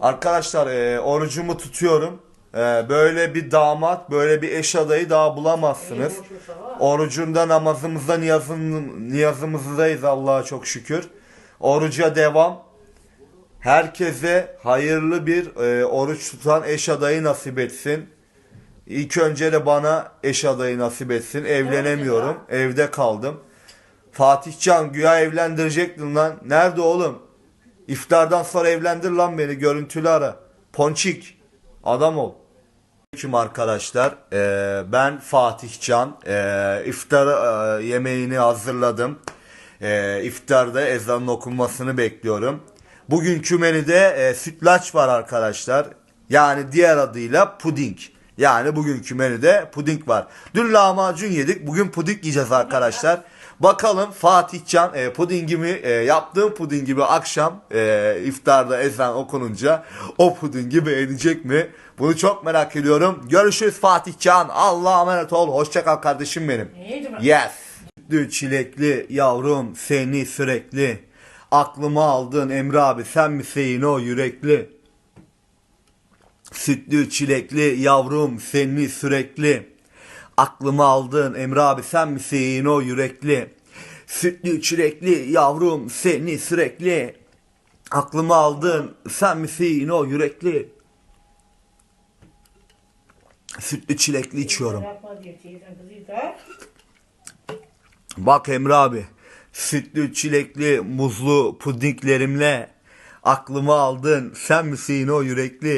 Arkadaşlar e, orucumu tutuyorum. E, böyle bir damat, böyle bir eş adayı daha bulamazsınız. Orucunda namazımızda niyazın, niyazımızdayız Allah'a çok şükür. Oruca devam. Herkese hayırlı bir e, oruç tutan eş adayı nasip etsin. İlk önce de bana eş adayı nasip etsin. Evlenemiyorum. Evde kaldım. Fatih Can güya evlendirecektin lan. Nerede oğlum? İftardan sonra evlendir lan beni. Görüntülü ara. Ponçik. Adam ol. Aleyküm arkadaşlar. Ee, ben Fatih Can. Ee, iftar e, yemeğini hazırladım. Ee, iftarda ezanın okunmasını bekliyorum. Bugünkü menüde e, sütlaç var arkadaşlar. Yani diğer adıyla puding. Yani bugünkü menüde puding var. Dün lahmacun yedik. Bugün puding yiyeceğiz arkadaşlar. Bakalım Fatih Can e, pudingimi e, yaptığım pudingimi akşam e, iftarda ezan okununca o pudingi beğenecek mi? Bunu çok merak ediyorum. Görüşürüz Fatih Can. Allah'a emanet ol. Hoşça kal kardeşim benim. Yes. Sütlü çilekli yavrum seni sürekli aklıma aldın Emre abi sen misin o yürekli Sütlü çilekli yavrum seni sürekli aklıma aldın Emre abi sen misin o yürekli Sütlü çilekli yavrum seni sürekli aklıma aldın sen misin o yürekli Sütlü çilekli içiyorum. Bak Emre abi, sütlü, çilekli, muzlu pudinglerimle aklımı aldın. Sen misin o yürekli?